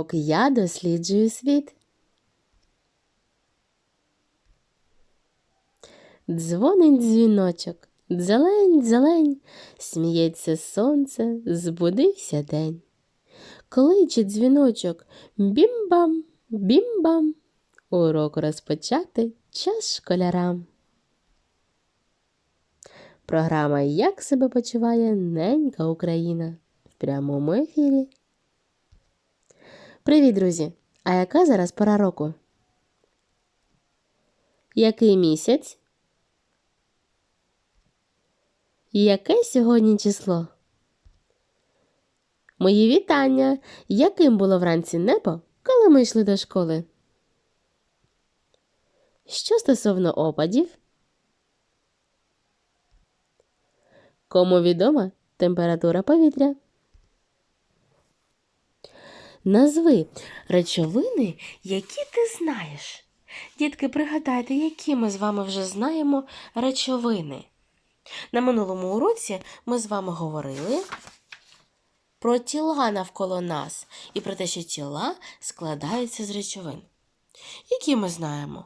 Урок Я досліджую світ. Дзвонить дзвіночок, дзелень, дзелень, сміється сонце, збудився день. Кличе дзвіночок бім-бам, бім-бам. Урок розпочати час школярам. Програма Як себе почуває ненька Україна в прямому ефірі. Привіт, друзі! А яка зараз пора року? Який місяць? Яке сьогодні число? Мої вітання! Яким було вранці небо, коли ми йшли до школи? Що стосовно опадів? Кому відома температура повітря? Назви речовини, які ти знаєш. Дітки, пригадайте, які ми з вами вже знаємо речовини. На минулому уроці ми з вами говорили про тіла навколо нас і про те, що тіла складаються з речовин. Які ми знаємо?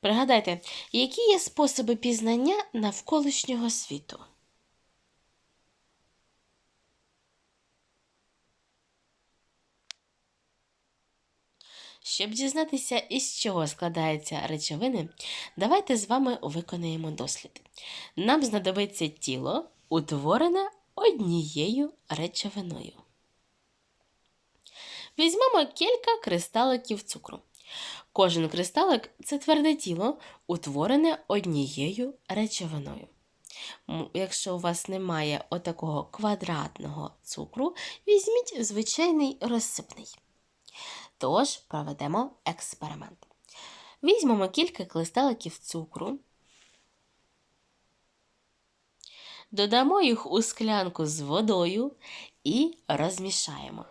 Пригадайте, які є способи пізнання навколишнього світу? Щоб дізнатися, із чого складаються речовини, давайте з вами виконаємо дослід. Нам знадобиться тіло, утворене однією речовиною. Візьмемо кілька кристаликів цукру. Кожен кристалик це тверде тіло, утворене однією речовиною. Якщо у вас немає отакого квадратного цукру, візьміть звичайний розсипний. Тож проведемо експеримент. Візьмемо кілька кристаликів цукру, додамо їх у склянку з водою і розмішаємо.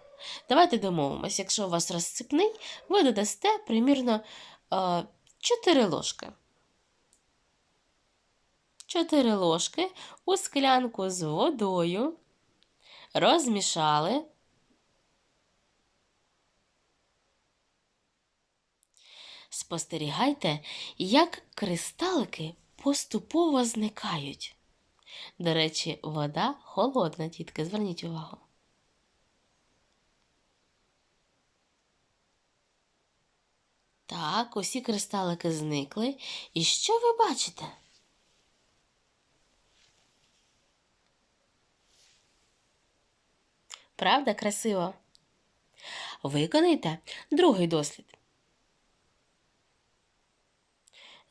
Давайте домовимося, якщо у вас розсипний, ви додасте примірно е, 4 ложки. 4 ложки у склянку з водою розмішали. Спостерігайте, як кристалики поступово зникають. До речі, вода холодна, дітки, зверніть увагу. Так, усі кристалики зникли. І що ви бачите? Правда, красиво? Виконайте другий дослід.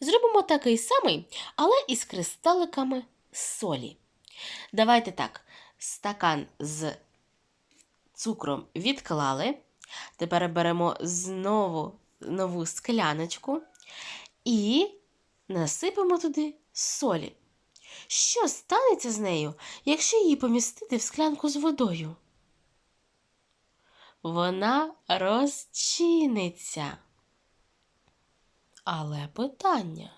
Зробимо такий самий, але із кристаликами солі. Давайте так, стакан з цукром відклали. Тепер беремо знову нову скляночку і насипемо туди солі. Що станеться з нею, якщо її помістити в склянку з водою? Вона розчиниться. Але питання.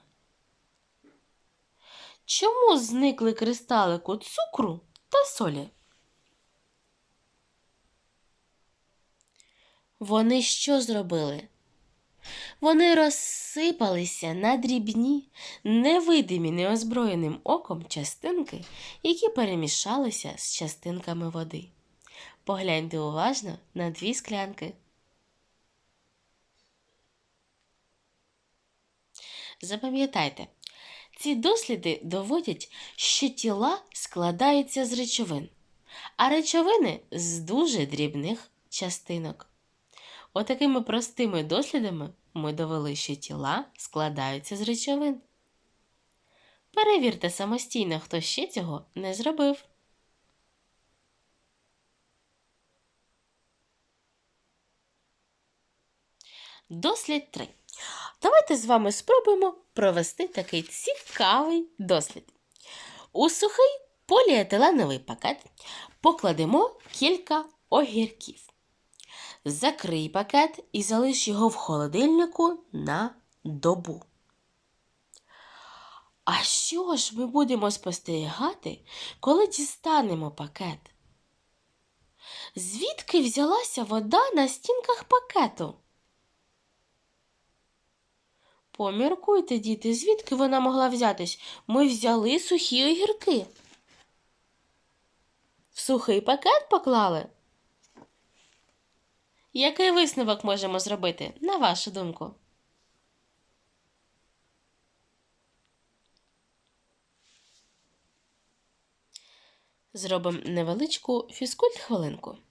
Чому зникли кристалику цукру та солі? Вони що зробили? Вони розсипалися на дрібні, невидимі неозброєним оком частинки, які перемішалися з частинками води. Погляньте уважно на дві склянки. Запам'ятайте, ці досліди доводять, що тіла складаються з речовин, а речовини з дуже дрібних частинок. Отакими простими дослідами ми довели, що тіла складаються з речовин. Перевірте самостійно, хто ще цього не зробив. Дослід 3. Давайте з вами спробуємо провести такий цікавий дослід. У сухий поліетиленовий пакет покладемо кілька огірків. Закрий пакет і залиш його в холодильнику на добу. А що ж ми будемо спостерігати, коли дістанемо пакет Звідки взялася вода на стінках пакету? Поміркуйте, діти, звідки вона могла взятись? Ми взяли сухі огірки. В сухий пакет поклали? Який висновок можемо зробити, на вашу думку? Зробимо невеличку фізкульт-хвилинку. Ось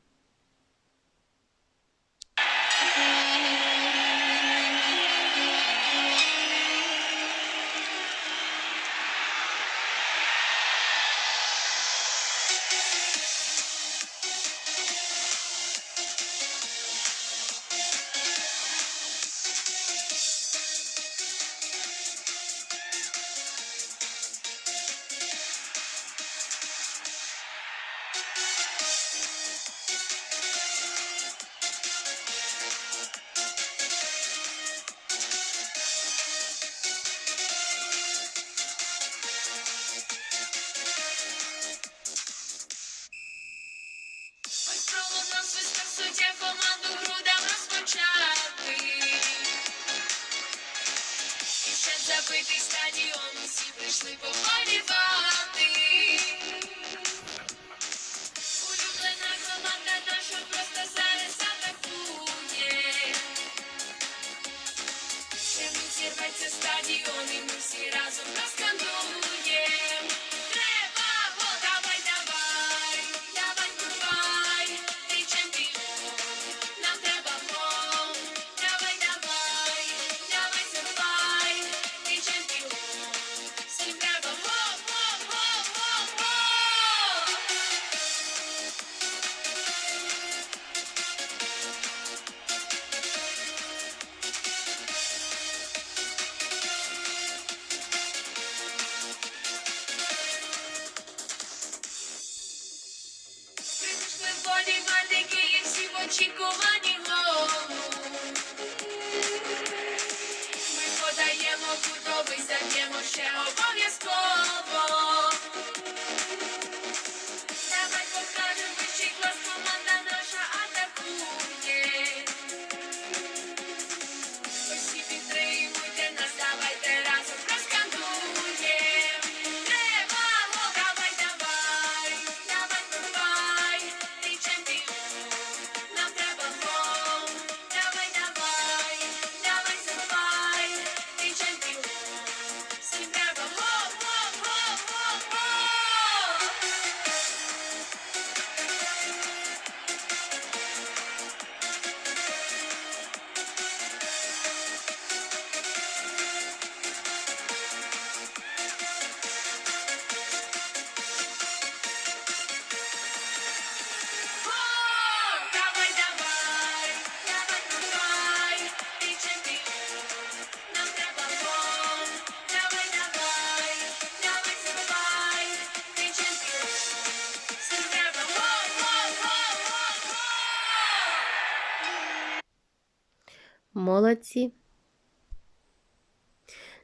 Молодці.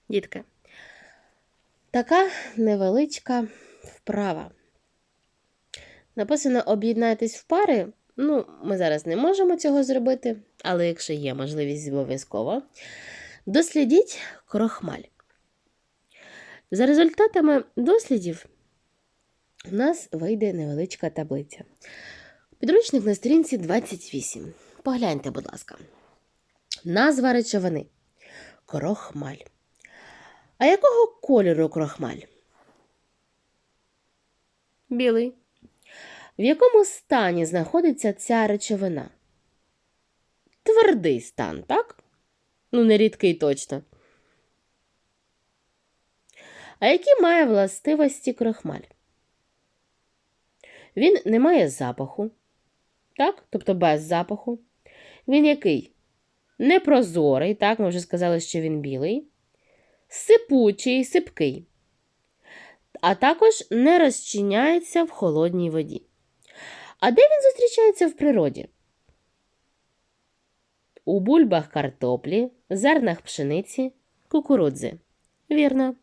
Дітки, така невеличка вправа. Написано об'єднайтесь в пари. Ну, ми зараз не можемо цього зробити, але якщо є можливість обов'язково, дослідіть крохмаль. За результатами дослідів у нас вийде невеличка таблиця. Підручник на сторінці 28. Погляньте, будь ласка. Назва речовини крохмаль. А якого кольору крохмаль? Білий. В якому стані знаходиться ця речовина? Твердий стан, так? Ну, не рідкий точно. А які має властивості крохмаль? Він не має запаху, так? Тобто без запаху. Він який? Непрозорий, так, ми вже сказали, що він білий, сипучий, сипкий, а також не розчиняється в холодній воді. А де він зустрічається в природі? У бульбах картоплі, зернах пшениці, кукурудзи. Вірно.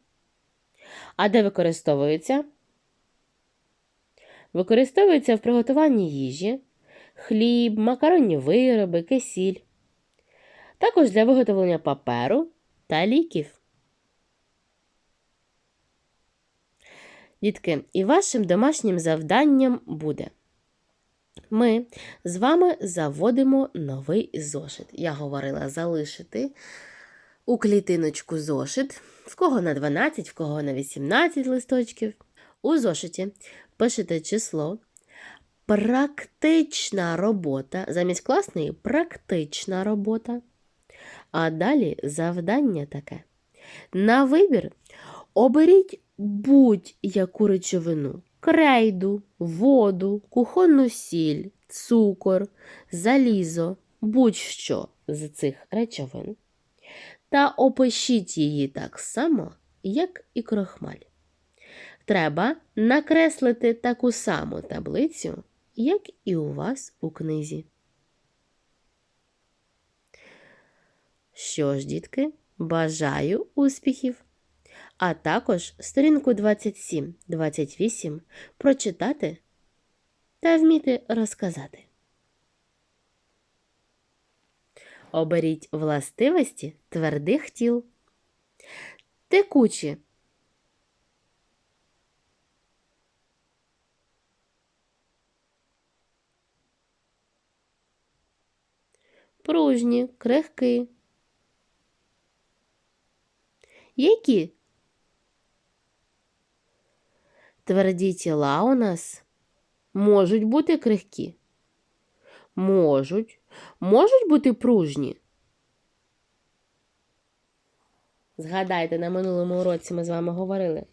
А де використовується? Використовується в приготуванні їжі, хліб, макаронні вироби, кисіль. Також для виготовлення паперу та ліків. Дітки, і вашим домашнім завданням буде. Ми з вами заводимо новий зошит. Я говорила залишити у клітиночку зошит, в кого на 12, в кого на 18 листочків. У зошиті пишете число. Практична робота. Замість класної практична робота. А далі завдання таке. На вибір оберіть будь-яку речовину: крейду, воду, кухонну сіль, цукор, залізо, будь-що з цих речовин. Та опишіть її так само, як і крохмаль. Треба накреслити таку саму таблицю, як і у вас у книзі. Що ж, дітки, бажаю успіхів! А також сторінку 27-28 прочитати та вміти розказати. Оберіть властивості твердих тіл. Текучі. Пружні, крихки. Які тверді тіла у нас можуть бути крихкі? Можуть. Можуть бути пружні. Згадайте, на минулому уроці ми з вами говорили.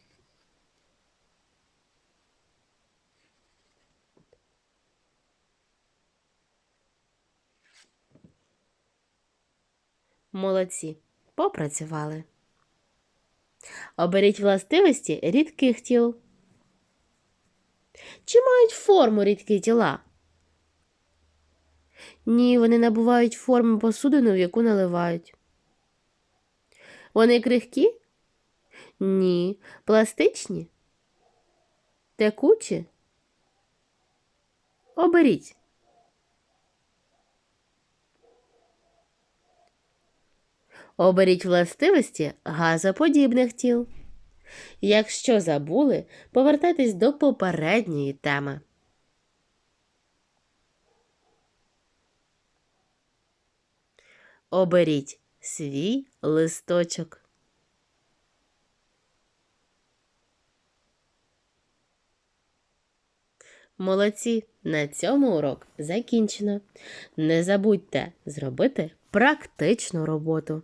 Молодці. Попрацювали. Оберіть властивості рідких тіл. Чи мають форму рідкі тіла? Ні, вони набувають форми посудину, в яку наливають. Вони крихкі? Ні. Пластичні? Текучі? Оберіть. Оберіть властивості газоподібних тіл. Якщо забули, повертайтесь до попередньої теми. Оберіть свій листочок. Молодці! На цьому урок закінчено. Не забудьте зробити практичну роботу.